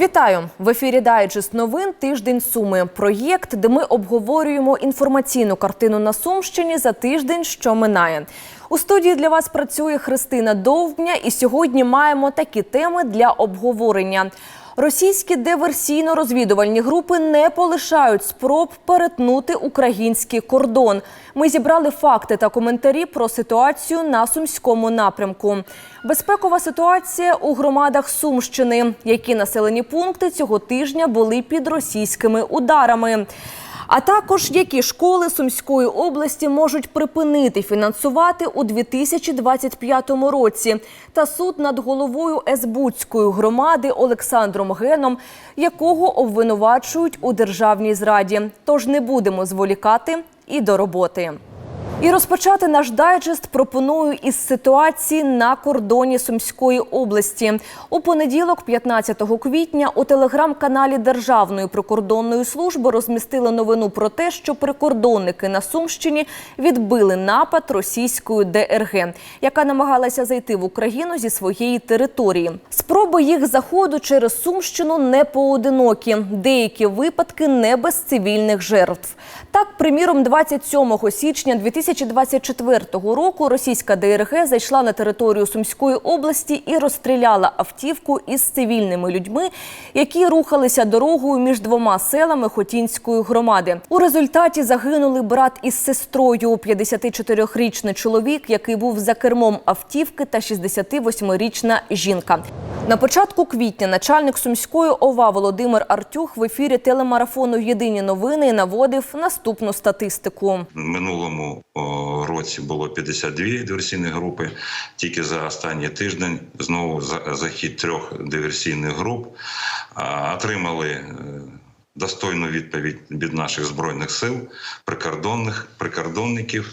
Вітаю в ефірі Дайджест новин Тиждень Суми. Проєкт, де ми обговорюємо інформаційну картину на Сумщині за тиждень, що минає. У студії для вас працює Христина Довбня, і сьогодні маємо такі теми для обговорення. Російські диверсійно-розвідувальні групи не полишають спроб перетнути український кордон. Ми зібрали факти та коментарі про ситуацію на сумському напрямку. Безпекова ситуація у громадах Сумщини. Які населені пункти цього тижня були під російськими ударами? А також які школи Сумської області можуть припинити фінансувати у 2025 році, та суд над головою Есбуцької громади Олександром Геном, якого обвинувачують у державній зраді. Тож не будемо зволікати і до роботи. І розпочати наш дайджест пропоную із ситуації на кордоні Сумської області. У понеділок, 15 квітня, у телеграм-каналі Державної прикордонної служби розмістили новину про те, що прикордонники на Сумщині відбили напад російської ДРГ, яка намагалася зайти в Україну зі своєї території. Спроби їх заходу через Сумщину не поодинокі. Деякі випадки не без цивільних жертв. Так, приміром, 27 січня 2024 року російська ДРГ зайшла на територію Сумської області і розстріляла автівку із цивільними людьми, які рухалися дорогою між двома селами Хотінської громади. У результаті загинули брат із сестрою, 54-річний чоловік, який був за кермом автівки, та 68-річна жінка. На початку квітня начальник Сумської ОВА Володимир Артюх в ефірі телемарафону Єдині новини наводив наступну статистику. В минулому році було 52 диверсійні групи. Тільки за останній тиждень знову за- захід трьох диверсійних груп отримали е, достойну відповідь від наших збройних сил, прикордонних прикордонників.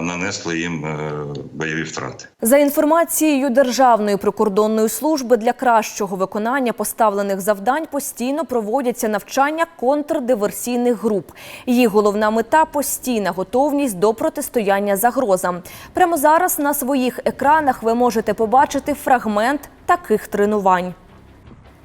Нанесли їм е, бойові втрати. За інформацією Державної прикордонної служби для кращого виконання поставлених завдань постійно проводяться навчання контрдиверсійних груп. Їх головна мета постійна готовність до протистояння загрозам. Прямо зараз на своїх екранах ви можете побачити фрагмент таких тренувань.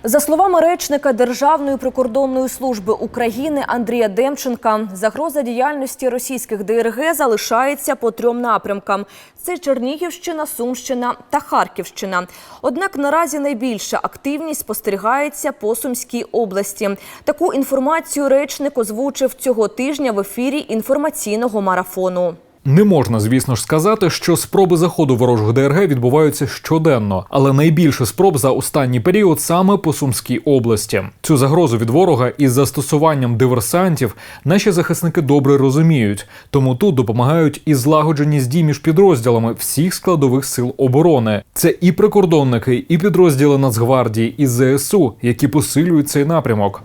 За словами речника Державної прикордонної служби України Андрія Демченка, загроза діяльності російських ДРГ залишається по трьом напрямкам: це Чернігівщина, Сумщина та Харківщина. Однак наразі найбільша активність спостерігається по Сумській області. Таку інформацію речник озвучив цього тижня в ефірі інформаційного марафону. Не можна, звісно ж, сказати, що спроби заходу ворожих ДРГ відбуваються щоденно, але найбільше спроб за останній період саме по Сумській області. Цю загрозу від ворога із застосуванням диверсантів наші захисники добре розуміють, тому тут допомагають і злагодженість дій між підрозділами всіх складових сил оборони. Це і прикордонники, і підрозділи Нацгвардії, і ЗСУ, які посилюють цей напрямок.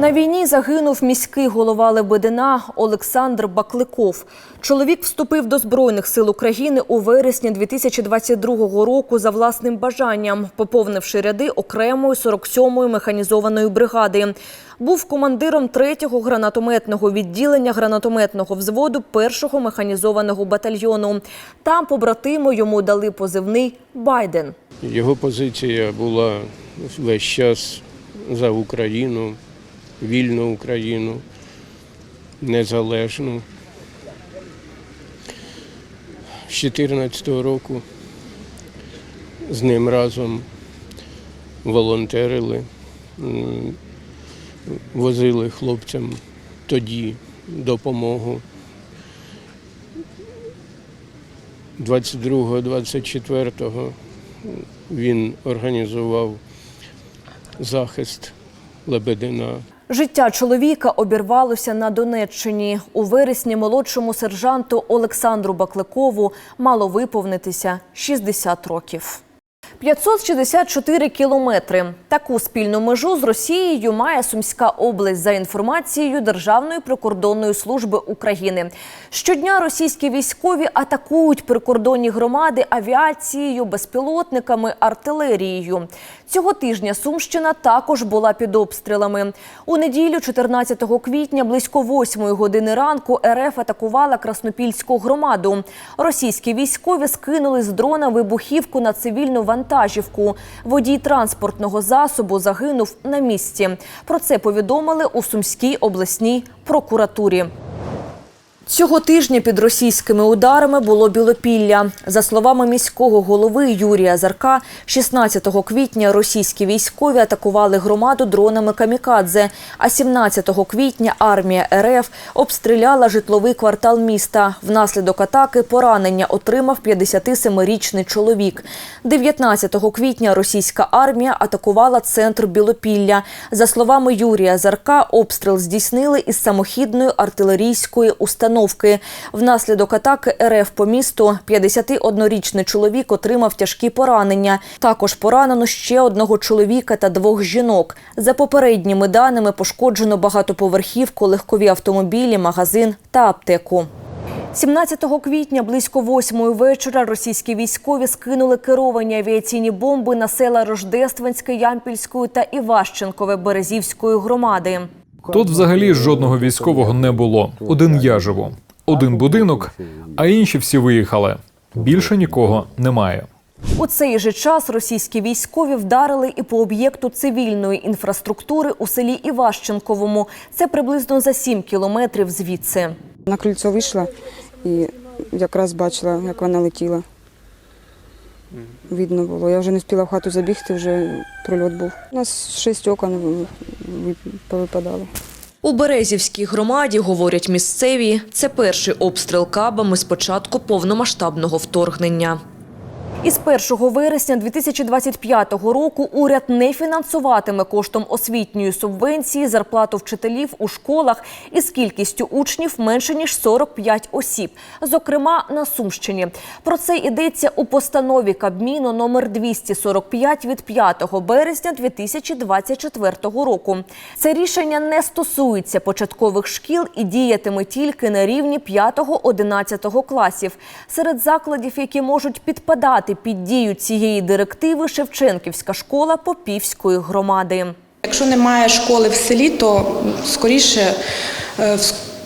На війні загинув міський голова Лебедина Олександр Бакликов. Чоловік вступив до Збройних сил України у вересні 2022 року за власним бажанням, поповнивши ряди окремої 47-ї механізованої бригади. Був командиром 3-го гранатометного відділення гранатометного взводу 1-го механізованого батальйону. Там побратими йому дали позивний Байден. Його позиція була весь час за Україну, вільну Україну, незалежну. З 2014 року з ним разом волонтерили, возили хлопцям тоді допомогу. 22-24 він організував захист Лебедина. Життя чоловіка обірвалося на Донеччині. У вересні молодшому сержанту Олександру Бакликову мало виповнитися 60 років. 564 кілометри. Таку спільну межу з Росією має Сумська область за інформацією Державної прикордонної служби України. Щодня російські військові атакують прикордонні громади авіацією, безпілотниками, артилерією. Цього тижня Сумщина також була під обстрілами. У неділю, 14 квітня, близько 8 години ранку, РФ атакувала Краснопільську громаду. Російські військові скинули з дрона вибухівку на цивільну вантажівку. Водій транспортного засобу загинув на місці. Про це повідомили у Сумській обласній прокуратурі. Цього тижня під російськими ударами було Білопілля. За словами міського голови Юрія Зарка, 16 квітня російські військові атакували громаду дронами камікадзе. А 17 квітня армія РФ обстріляла житловий квартал міста. Внаслідок атаки поранення отримав 57-річний чоловік. 19 квітня російська армія атакувала центр Білопілля. За словами Юрія Зарка, обстріл здійснили із самохідної артилерійської установки. Внаслідок атаки РФ по місту 51-річний чоловік отримав тяжкі поранення. Також поранено ще одного чоловіка та двох жінок. За попередніми даними пошкоджено багатоповерхівку, легкові автомобілі, магазин та аптеку. 17 квітня близько восьмої вечора російські військові скинули керовані авіаційні бомби на села Рождественське, Ямпільської та Іващенкове Березівської громади. Тут взагалі жодного військового не було. Один я живу, один будинок, а інші всі виїхали. Більше нікого немає. У цей же час російські військові вдарили і по об'єкту цивільної інфраструктури у селі Іващенковому. Це приблизно за 7 кілометрів звідси. На крильцо вийшла і якраз бачила, як вона летіла. Видно було. Я вже не встигла в хату забігти, вже прильот був. У нас шість окон ви- ви- повипадало. У Березівській громаді, говорять місцеві, це перший обстріл кабами з початку повномасштабного вторгнення. Із 1 вересня 2025 року уряд не фінансуватиме коштом освітньої субвенції зарплату вчителів у школах із кількістю учнів менше ніж 45 осіб, зокрема на Сумщині. Про це йдеться у постанові Кабміну номер 245 від 5 березня 2024 року. Це рішення не стосується початкових шкіл і діятиме тільки на рівні 5-11 класів. Серед закладів, які можуть підпадати під дію цієї директиви, Шевченківська школа Попівської громади. Якщо немає школи в селі, то скоріше е,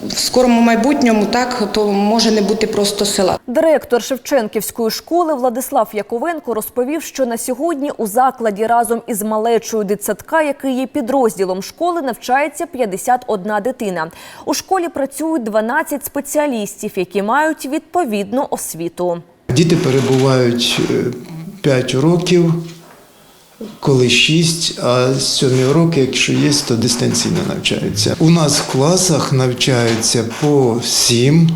в скорому майбутньому так то може не бути просто села. Директор Шевченківської школи Владислав Яковенко розповів, що на сьогодні у закладі разом із малечою дитсадка, який є підрозділом школи, навчається 51 дитина. У школі працюють 12 спеціалістів, які мають відповідну освіту. Діти перебувають 5 років, коли 6, а з 7 років, якщо є, то дистанційно навчаються. У нас в класах навчаються по 7,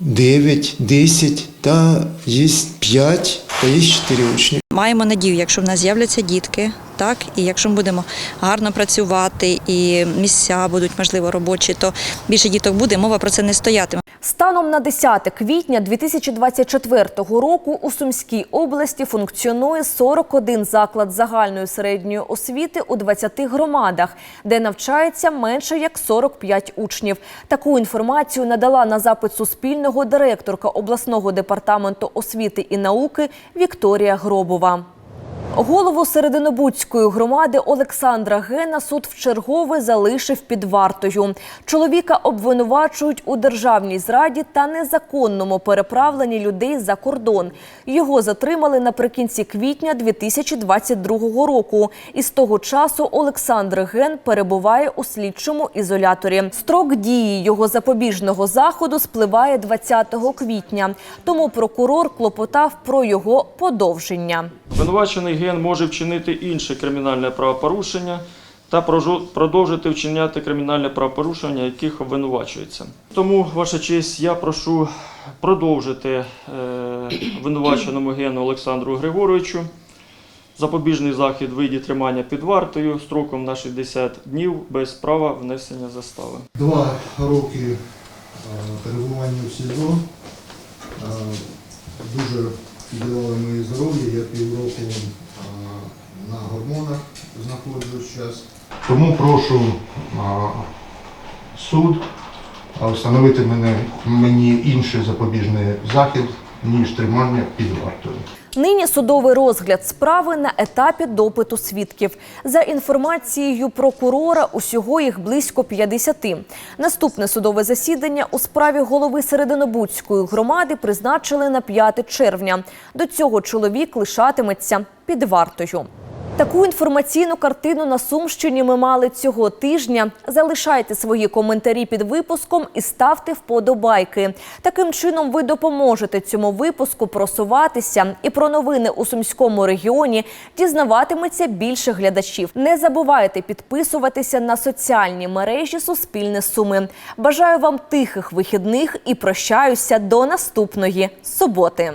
9, 10 та є 5 та є 4 учні. Маємо надію, якщо в нас з'являться дітки, так і якщо ми будемо гарно працювати, і місця будуть можливо робочі, то більше діток буде. Мова про це не стоятиме. Станом на 10 квітня 2024 року у Сумській області функціонує 41 заклад загальної середньої освіти у 20 громадах, де навчається менше як 45 учнів. Таку інформацію надала на запит Суспільного директорка обласного департаменту освіти і науки Вікторія Гробова. Голову Серединобудської громади Олександра Гена суд вчергове залишив під вартою. Чоловіка обвинувачують у державній зраді та незаконному переправленні людей за кордон. Його затримали наприкінці квітня 2022 року. І з того часу Олександр Ген перебуває у слідчому ізоляторі. Строк дії його запобіжного заходу спливає 20 квітня. Тому прокурор клопотав про його подовження. Обвинувачений ген може вчинити інше кримінальне правопорушення та продовжити вчиняти кримінальне правопорушення, яких обвинувачується. Тому, ваша честь, я прошу продовжити е, обвинуваченому гену Олександру Григоровичу запобіжний захід виді тримання під вартою строком на 60 днів без права внесення застави. Два роки е, перебування в СІЗО. Е, Дуже підривали моє здоров'я. Я півроку е, на гормонах знаходжусь зараз. Тому прошу е, суд встановити мене, мені інший запобіжний захід ніж тримання під вартою. Нині судовий розгляд справи на етапі допиту свідків. За інформацією прокурора, усього їх близько 50. Наступне судове засідання у справі голови Серединобудської громади призначили на 5 червня. До цього чоловік лишатиметься під вартою. Таку інформаційну картину на Сумщині ми мали цього тижня. Залишайте свої коментарі під випуском і ставте вподобайки. Таким чином ви допоможете цьому випуску просуватися і про новини у сумському регіоні дізнаватиметься більше глядачів. Не забувайте підписуватися на соціальні мережі Суспільне Суми. Бажаю вам тихих вихідних і прощаюся до наступної суботи.